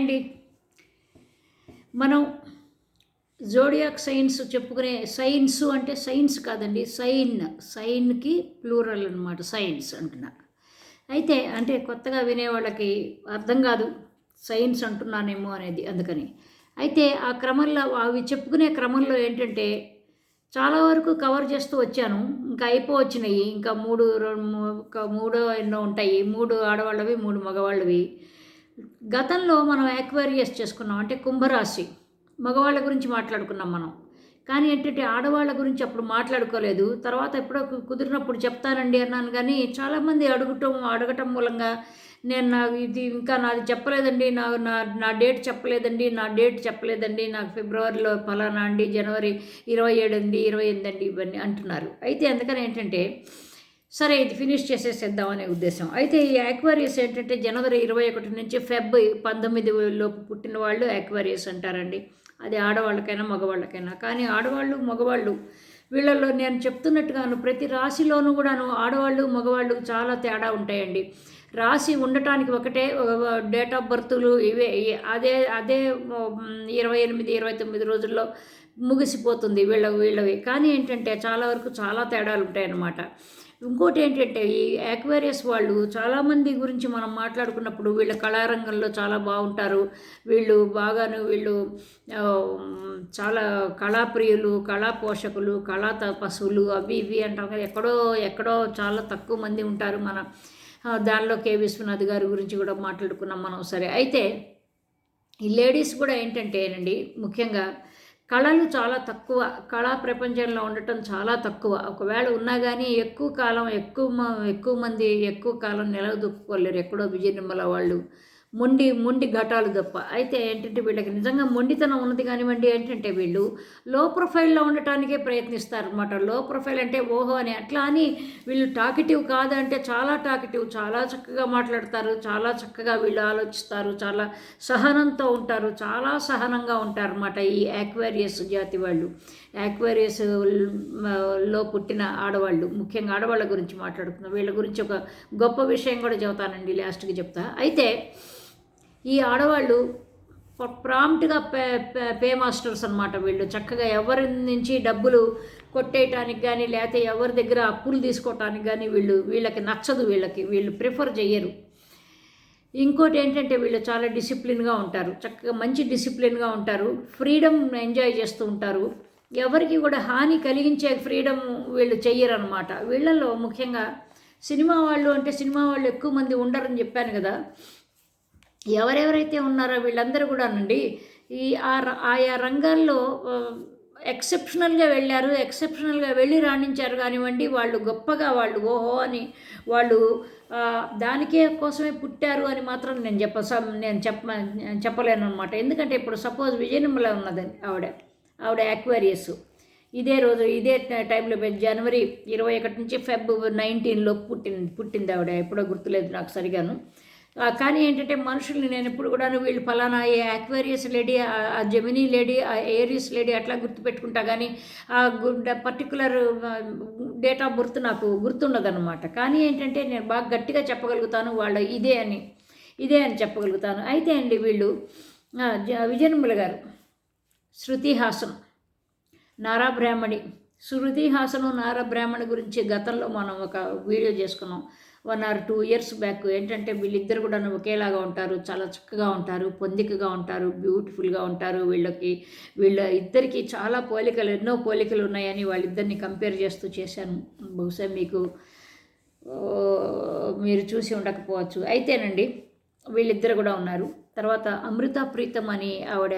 అండి. మనం zodiac signs చెప్పుకునే సైన్స్ అంటే సైన్స్ కాదండి సైన్ సైన్కి ప్లూరల్ అనమాట సైన్స్ అంటున్నా. అయితే అంటే కొత్తగా వినేవాళ్ళకి అర్థం కాదు సైన్స్ అంటున్నానేమో అనేది అందుకని. అయితే ఆ క్రమంలో అవి చెప్పుకునే క్రమంలో ఏంటంటే చాలా వరకు కవర్ చేస్తూ వచ్చాను ఇంకా అయిపోవచ్చినాయి ఇంకా మూడు రెండు ఒక మూడో ఎన్నో ఉంటాయి మూడు ఆడవాళ్ళవి మూడు మగవాళ్ళవి. గతంలో మనం యాక్వేరియస్ చేసుకున్నాం అంటే కుంభరాశి. మగవాళ్ళ గురించి మాట్లాడుకున్నాం మనం. కానీ ఏంటంటే ఆడవాళ్ళ గురించి అప్పుడు మాట్లాడుకోలేదు. తర్వాత ఎప్పుడో కుదిరినప్పుడు చెప్తానండి అన్నాను. కానీ చాలామంది అడగటం అడగటం మూలంగా నేను నాకు ఇది ఇంకా నాది చెప్పలేదండి. నా నా నా డేట్ చెప్పలేదండి. నా డేట్ చెప్పలేదండి. నాకు ఫిబ్రవరిలో ఫలానా అండి జనవరి ఇరవై ఏడు అండి ఇరవై ఎనిమిది అండి ఇవన్నీ అంటున్నారు. అయితే అందుకని ఏంటంటే సరే ఇది ఫినిష్ చేసేసేద్దాం అనే ఉద్దేశం. అయితే ఈ యాక్వారియస్ ఏంటంటే జనవరి ఇరవై ఒకటి నుంచి ఫెబ్ పంతొమ్మిది లోపు పుట్టిన వాళ్ళు యాక్వారియస్ అంటారండి. అది ఆడవాళ్ళకైనా మగవాళ్ళకైనా. కానీ ఆడవాళ్ళు మగవాళ్ళు వీళ్ళల్లో నేను చెప్తున్నట్టుగాను ప్రతి రాశిలోనూ కూడాను ఆడవాళ్ళు మగవాళ్ళు చాలా తేడా ఉంటాయండి. రాశి ఉండటానికి ఒకటే డేట్ ఆఫ్ బర్త్లు ఇవే అదే అదే ఇరవై ఎనిమిది ఇరవై తొమ్మిది రోజుల్లో ముగిసిపోతుంది వీళ్ళ వీళ్ళవి. కానీ ఏంటంటే చాలా వరకు చాలా తేడాలు ఉంటాయన్నమాట. ఇంకోటి ఏంటంటే ఈ యాక్వేరియస్ వాళ్ళు చాలామంది గురించి మనం మాట్లాడుకున్నప్పుడు వీళ్ళ కళారంగంలో చాలా బాగుంటారు. వీళ్ళు బాగాను వీళ్ళు చాలా కళాప్రియులు కళా పోషకులు కళా తపస్సులు అవి ఇవి అంటాం కదా. ఎక్కడో ఎక్కడో చాలా తక్కువ మంది ఉంటారు మన దానిలో కే. విశ్వనాథ్ గారి గురించి కూడా మాట్లాడుకున్నాం మనం సరే అయితే ఈ లేడీస్ కూడా ఏంటంటేనండి ముఖ్యంగా కళలు చాలా తక్కువ. కళా ప్రపంచంలో ఉండటం చాలా తక్కువ. ఒకవేళ ఉన్నా కానీ ఎక్కువ కాలం ఎక్కువ మ- ఎక్కువ మంది ఎక్కువ కాలం నిలదొక్కుకోలేరు. ఎక్కడో విజయనిర్మల వాళ్ళు. మొండి మొండి ఘటాలు తప్ప. అయితే ఏంటంటే వీళ్ళకి నిజంగా మొండితనం ఉన్నది కానివ్వండి ఏంటంటే వీళ్ళు లో ప్రొఫైల్లో ఉండటానికే ప్రయత్నిస్తారు అనమాట లో ప్రొఫైల్ అంటే ఓహో అని. అట్లా అని వీళ్ళు టాకిటివ్ కాదంటే చాలా టాకిటివ్ చాలా చక్కగా మాట్లాడతారు చాలా చక్కగా వీళ్ళు ఆలోచిస్తారు చాలా సహనంతో ఉంటారు చాలా సహనంగా ఉంటారు అనమాట ఈ యాక్వేరియస్ జాతి వాళ్ళు. యాక్వేరియస్లో పుట్టిన ఆడవాళ్ళు ముఖ్యంగా ఆడవాళ్ళ గురించి మాట్లాడుతున్నాం వీళ్ళ గురించి ఒక గొప్ప విషయం కూడా చెబుతానండి లాస్ట్కి చెప్తా. అయితే ఈ ఆడవాళ్ళు ప్రాంప్ట్గా పే పే- పే మాస్టర్స్ అనమాట వీళ్ళు. చక్కగా ఎవరి నుంచి డబ్బులు కొట్టేయటానికి కానీ లేకపోతే ఎవరి దగ్గర అప్పులు తీసుకోవటానికి కానీ వీళ్ళు వీళ్ళకి నచ్చదు వీళ్ళకి. వీళ్ళు ప్రిఫర్ చేయరు ఇంకోటి ఏంటంటే వీళ్ళు చాలా డిసిప్లిన్గా ఉంటారు. చక్కగా మంచి డిసిప్లిన్గా ఉంటారు. ఫ్రీడమ్ ఎంజాయ్ చేస్తూ ఉంటారు. ఎవరికి కూడా హాని కలిగించే ఫ్రీడమ్ వీళ్ళు చెయ్యరనమాట వీళ్ళల్లో ముఖ్యంగా సినిమా వాళ్ళు అంటే సినిమా వాళ్ళు ఎక్కువ మంది ఉండరని చెప్పాను కదా. ఎవరెవరైతే ఉన్నారో వీళ్ళందరూ కూడానండి ఈ ఆ ర- ఆయా రంగాల్లో ఎక్సెప్షనల్గా వెళ్ళారు ఎక్సెప్షనల్గా వెళ్ళి రాణించారు కానివ్వండి వాళ్ళు గొప్పగా వాళ్ళు ఓహో అని వాళ్ళు దానికే కోసమే పుట్టారు అని మాత్రం నేను చెప్ప నేను చెప్ప చెప్పలేను అనమాట ఎందుకంటే ఇప్పుడు సపోజ్ విజయనిమ్మల ఉన్నది ఆవిడ ఆవిడ యాక్వేరియస్ ఇదే రోజు ఇదే టైంలో జనవరి ఇరవై ఒకటి నుంచి ఫెబ్ నైన్టీన్లో పుట్టింది పుట్టింది ఆవిడ. ఎప్పుడో గుర్తులేదు నాకు సరిగాను. కానీ ఏంటంటే మనుషుల్ని నేను ఎప్పుడు కూడా వీళ్ళు ఫలానా ఏ యాక్వేరియస్ లేడీ ఆ- జెమినీ లేడీ ఆ ఏరియస్ లేడీ అట్లా గుర్తుపెట్టుకుంటా. కానీ ఆ పర్టికులర్ డేట్ ఆఫ్ బర్త్ నాకు గుర్తుండదన్నమాట. కానీ ఏంటంటే నేను బాగా గట్టిగా చెప్పగలుగుతాను వాళ్ళ ఇదే అని ఇదే అని చెప్పగలుగుతాను. అయితే అండి వీళ్ళు జ- విజయనిర్మల గారు శృతి హాసన్ నారా బ్రాహ్మణి. శృతి నారా బ్రాహ్మణి గురించి గతంలో మనం ఒక వీడియో చేసుకున్నాం. One or two years back ఏంటంటే వీళ్ళిద్దరు కూడా ఒకేలాగా ఉంటారు చాలా చక్కగా ఉంటారు పొందికగా ఉంటారు బ్యూటిఫుల్గా ఉంటారు వీళ్ళకి. వీళ్ళ ఇద్దరికి చాలా పోలికలు ఎన్నో పోలికలు ఉన్నాయని వాళ్ళిద్దరిని కంపేర్ చేస్తూ చేశాను. బహుశా మీకు మీరు చూసి ఉండకపోవచ్చు. అయితేనండి వీళ్ళిద్దరు కూడా ఉన్నారు. తర్వాత అమృత ప్రీతం అని ఆవిడ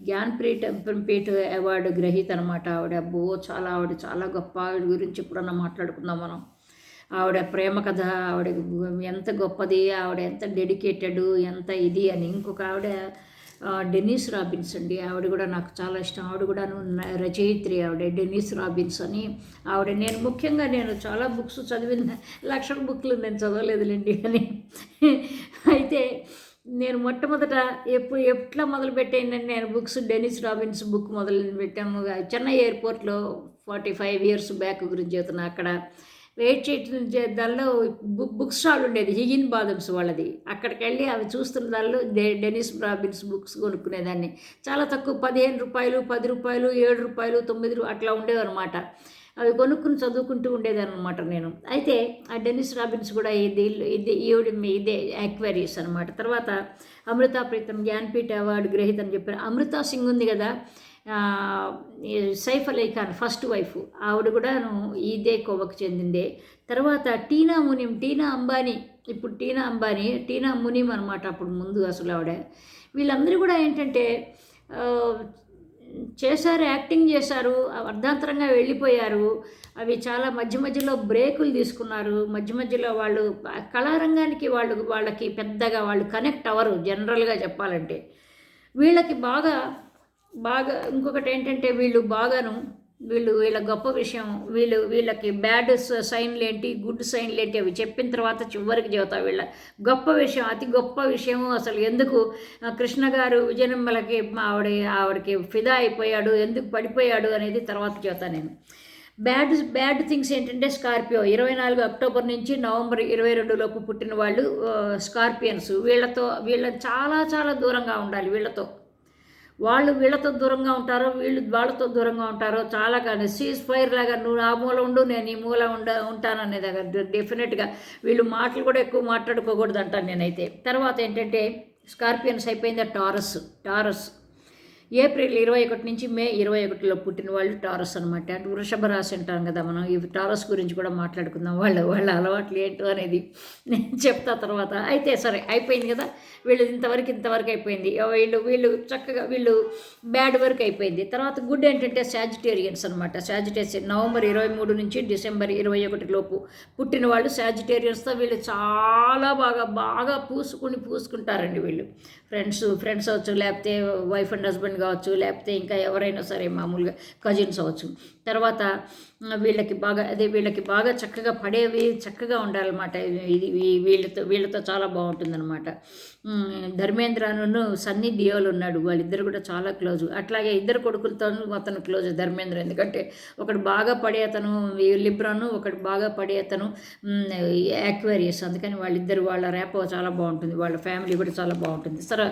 జ్ఞాన్పీఠ పీఠ అవార్డు గ్రహీత అనమాట ఆవిడ. అబ్బో చాలా ఆవిడ చాలా గొప్ప ఆవిడ గురించి ఎప్పుడన్నా మాట్లాడుకుందాం మనం. ఆవిడ ప్రేమ కథ ఆవిడ ఎంత గొప్పది ఆవిడ ఎంత డెడికేటెడ్ ఎంత ఇది అని. ఇంకొక ఆవిడ డెనిస్ రాబిన్స్ అండి. ఆవిడ కూడా నాకు చాలా ఇష్టం. ఆవిడ కూడా రచయిత్రి ఆవిడ డెనిస్ రాబిన్స్ అని. ఆవిడ నేను ముఖ్యంగా నేను చాలా బుక్స్ చదివిన లక్షల బుక్లు నేను చదవలేదులేండి అని. అయితే నేను మొట్టమొదట ఎప్పుడు ఎట్లా మొదలు నేను బుక్స్ డెనిస్ రాబిన్స్ బుక్ మొదలు పెట్టాము చెన్నై ఎయిర్పోర్ట్లో ఫార్టీ ఫైవ్ ఇయర్స్ బ్యాక్ గురించి చెప్తున్నా అక్కడ. వెయిట్ చేయడం దానిలో బుక్ బుక్ స్టాల్ ఉండేది హిగిన్ బాదమ్స్ వాళ్ళది. అక్కడికి వెళ్ళి అవి చూస్తున్న దానిలో డె డెనిస్ రాబిన్స్ బుక్స్ కొనుక్కునేదాన్ని. చాలా తక్కువ పదిహేను రూపాయలు పది రూపాయలు ఏడు రూపాయలు తొమ్మిది అట్లా ఉండేవన్నమాట. అవి కొనుక్కుని చదువుకుంటూ ఉండేదన్నమాట నేను. అయితే ఆ డెనిస్ రాబిన్స్ కూడా ఇది ఇది ఈవిడ ఇదే యాక్వేరియస్ అనమాట తర్వాత అమృతా ప్రీతం జ్ఞాన్పీఠ అవార్డు గ్రహీత అని చెప్పారు అమృతా సింగ్ ఉంది కదా సైఫ్ అలీ ఖాన్ ఫస్ట్ వైఫ్. ఆవిడ కూడాను ఇదే కోవకు చెందిందే. తర్వాత టీనా మునిం టీనా అంబానీ. ఇప్పుడు టీనా అంబానీ టీనా మునిం అనమాట అప్పుడు ముందు అసలు ఆవిడ. వీళ్ళందరూ కూడా ఏంటంటే చేశారు యాక్టింగ్ చేశారు అర్ధాంతరంగా వెళ్ళిపోయారు. అవి చాలా మధ్య మధ్యలో బ్రేకులు తీసుకున్నారు. మధ్య మధ్యలో వాళ్ళు కళారంగానికి వాళ్ళు వాళ్ళకి పెద్దగా వాళ్ళు కనెక్ట్ అవ్వరు జనరల్గా చెప్పాలంటే. వీళ్ళకి బాగా బాగా ఇంకొకటి ఏంటంటే వీళ్ళు బాగాను వీళ్ళు వీళ్ళ గొప్ప విషయం వీళ్ళు వీళ్ళకి బ్యాడ్ సైన్లు ఏంటి గుడ్ సైన్లు ఏంటి అవి చెప్పిన తర్వాత చివరికి చెబుతా వీళ్ళ. గొప్ప విషయం అతి గొప్ప విషయం అసలు ఎందుకు? కృష్ణ గారు విజయనిమ్మలకి ఆవిడ ఆవిడకి ఫిదా అయిపోయాడు ఎందుకు పడిపోయాడు అనేది తర్వాత చెబుతా నేను. బ్యాడ్ బ్యాడ్ థింగ్స్ ఏంటంటే స్కార్పియో ఇరవై నాలుగు అక్టోబర్ నుంచి నవంబర్ ఇరవై రెండులోపు పుట్టిన వాళ్ళు స్కార్పియన్స్. వీళ్ళతో వీళ్ళ చాలా చాలా దూరంగా ఉండాలి వీళ్ళతో. వాళ్ళు వీళ్ళతో దూరంగా ఉంటారో వీళ్ళు వాళ్ళతో దూరంగా ఉంటారో చాలా కానీ సీజ్ ఫైర్ లాగా నువ్వు ఆ మూల ఉండు నేను ఈ మూల ఉండ ఉంటాననేది డెఫినెట్గా వీళ్ళు మాటలు కూడా ఎక్కువ మాట్లాడుకోకూడదు అంటాను నేనైతే. తర్వాత ఏంటంటే స్కార్పియన్స్ అయిపోయింది టారస్ టారస్. ఏప్రిల్ ఇరవై ఒకటి నుంచి మే ఇరవై ఒకటిలో పుట్టిన వాళ్ళు టారస్ అనమాట అంటే వృషభ రాశి అంటాం కదా మనం. ఈ టారస్ గురించి కూడా మాట్లాడుకుందాం. వాళ్ళ వాళ్ళ అలవాట్లు ఏంటో అనేది నేను చెప్తా తర్వాత. అయితే సరే అయిపోయింది కదా? వీళ్ళు ఇంతవరకు ఇంతవరకు అయిపోయింది. వీళ్ళు వీళ్ళు చక్కగా వీళ్ళు బ్యాడ్ వరకు అయిపోయింది. తర్వాత గుడ్ ఏంటంటే సాజిటేరియన్స్ అనమాట సాజిటేరియన్స్ నవంబర్ ఇరవై మూడు నుంచి డిసెంబర్ ఇరవై ఒకటి లోపు పుట్టిన వాళ్ళు సాజిటేరియన్స్తో వీళ్ళు చాలా బాగా బాగా పూసుకుని పూసుకుంటారండి వీళ్ళు. ఫ్రెండ్స్ ఫ్రెండ్స్ అవచ్చు లేకపోతే వైఫ్ అండ్ హస్బెండ్ కావచ్చు లేకపోతే ఇంకా ఎవరైనా సరే మామూలుగా కజిన్స్ అవ్వచ్చు. తర్వాత వీళ్ళకి బాగా అదే వీళ్ళకి బాగా చక్కగా పడేవి చక్కగా ఉండాలన్నమాట. ఇది వీళ్ళతో వీళ్ళతో చాలా బాగుంటుందన్నమాట. ధర్మేంద్రను సన్నీ డియోల్ ఉన్నాడు. వాళ్ళిద్దరు కూడా చాలా క్లోజ్. అట్లాగే ఇద్దరు కొడుకులతో అతను క్లోజ్ ధర్మేంద్ర. ఎందుకంటే ఒకడు బాగా పడే అతను లిబ్రాను ఒకడు బాగా పడే అతను యాక్వేరియస్. అందుకని వాళ్ళిద్దరు వాళ్ళ రేపో చాలా బాగుంటుంది. వాళ్ళ ఫ్యామిలీ కూడా చాలా బాగుంటుంది. సరే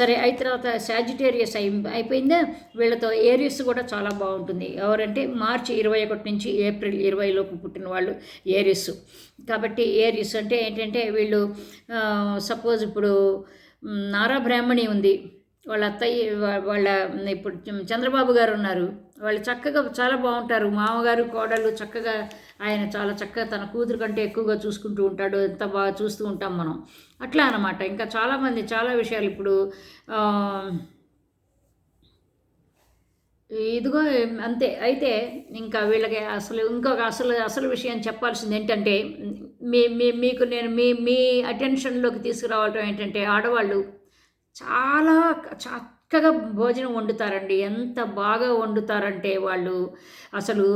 సరే అయిన తర్వాత సాజిటేరియస్ అయి అయిపోయిందా? వీళ్ళతో ఏరియస్ కూడా చాలా బాగుంటుంది. ఎవరంటే మార్చి ఇరవై ఒకటి నుంచి ఏప్రిల్ ఇరవైలోపు పుట్టిన వాళ్ళు ఏరిస్. కాబట్టి ఏరిస్ అంటే ఏంటంటే వీళ్ళు సపోజ్ ఇప్పుడు నారా బ్రాహ్మణి ఉంది. వాళ్ళ అత్తయ్య వాళ్ళ ఇప్పుడు చంద్రబాబు గారు ఉన్నారు. వాళ్ళు చక్కగా చాలా బాగుంటారు. మామగారు కోడలు చక్కగా ఆయన చాలా చక్కగా తన కూతురు కంటే ఎక్కువగా చూసుకుంటూ ఉంటాడు. ఎంత బాగా చూస్తూ ఉంటాం మనం. అట్లా అనమాట ఇంకా చాలామంది చాలా విషయాలు ఇప్పుడు ఇదిగో అంతే. అయితే ఇంకా వీళ్ళకి అసలు ఇంకొక అసలు అసలు విషయం చెప్పాల్సింది ఏంటంటే మీ మీ మీకు నేను మీ మీ అటెన్షన్లోకి తీసుకురావటం ఏంటంటే ఆడవాళ్ళు చాలా చక్కగా భోజనం వండుతారండి. ఎంత బాగా వండుతారంటే వాళ్ళు అసలు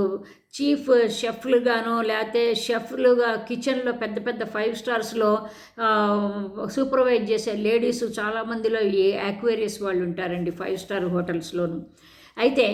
చీఫ్ షెఫ్లుగాను లేకపోతే షెఫ్లుగా కిచెన్లో పెద్ద పెద్ద ఫైవ్ స్టార్స్లో సూపర్వైజ్ చేసే లేడీస్ చాలామందిలో ఈ యాక్వేరియస్ వాళ్ళు ఉంటారండి ఫైవ్ స్టార్ హోటల్స్లోను. అయితే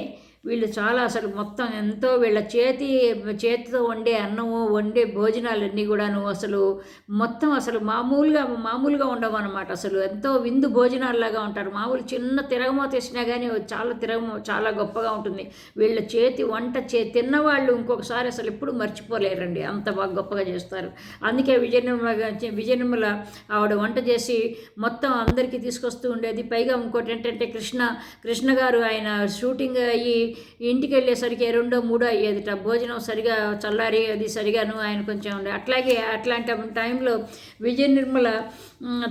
వీళ్ళు చాలా అసలు మొత్తం ఎంతో వీళ్ళ చేతి చేతితో వండే అన్నము వండే భోజనాలన్నీ కూడాను అసలు మొత్తం అసలు మామూలుగా మామూలుగా ఉండవు అనమాట అసలు ఎంతో విందు భోజనాల్లాగా ఉంటారు. మామూలు చిన్న తిరగమోత వేసినా కానీ చాలా తిరగమో చాలా గొప్పగా ఉంటుంది. వీళ్ళ చేతి వంట చే తిన్నవాళ్ళు ఇంకొకసారి అసలు ఎప్పుడు మర్చిపోలేరండి. అంత బాగా గొప్పగా చేస్తారు. అందుకే విజయనిర్మల గా- విజయనిర్మల ఆవిడ వంట చేసి మొత్తం అందరికీ తీసుకొస్తూ ఉండేది. పైగా ఇంకోటి ఏంటంటే కృష్ణ కృష్ణ గారు ఆయన షూటింగ్ అయ్యి ఇంటికి వెళ్ళేసరికి రెండో మూడో అయ్యేదిట. భోజనం సరిగా చల్లారి అది సరిగాను ఆయన కొంచెం ఉండే. అట్లాగే అట్లాంటి టైంలో విజయ నిర్మల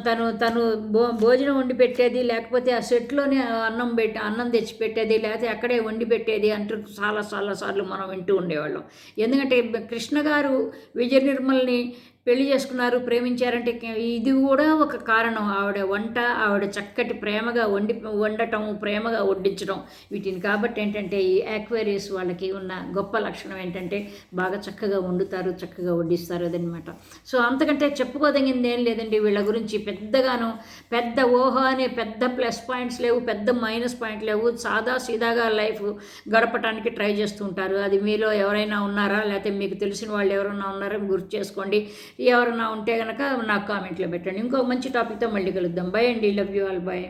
తను తను భో భోజనం వండి పెట్టేది లేకపోతే ఆ సెట్లోనే అన్నం పెట్టి అన్నం తెచ్చి పెట్టేది లేకపోతే అక్కడే వండి పెట్టేది అంటూ చాలా చాలా సార్లు మనం వింటూ ఉండేవాళ్ళం. ఎందుకంటే కృష్ణ గారు విజయ నిర్మల్ని పెళ్ళి చేసుకున్నారు ప్రేమించారంటే ఇది కూడా ఒక కారణం. ఆవిడ వంట ఆవిడ చక్కటి ప్రేమగా వండి వండటం ప్రేమగా వడ్డించడం వీటిని. కాబట్టి ఏంటంటే ఈ యాక్వేరియస్ వాళ్ళకి ఉన్న గొప్ప లక్షణం ఏంటంటే బాగా చక్కగా వండుతారు చక్కగా వడ్డిస్తారు అదనమాట సో అంతకంటే చెప్పుకోదగింది ఏం లేదండి. వీళ్ళ గురించి పెద్దగాను పెద్ద ఓహో అనే పెద్ద ప్లస్ పాయింట్స్ లేవు పెద్ద మైనస్ పాయింట్ లేవు. సాదా సీదాగా లైఫ్ గడపటానికి ట్రై చేస్తుంటారు అది మీలో ఎవరైనా ఉన్నారా? లేకపోతే మీకు తెలిసిన వాళ్ళు ఎవరైనా ఉన్నారో? గుర్తు చేసుకోండి. ఎవరైనా ఉంటే కనుక నాకు కామెంట్లో పెట్టండి. ఇంకో మంచి టాపిక్తో మళ్ళీ కలుద్దాం. బై అండి. Love you all bye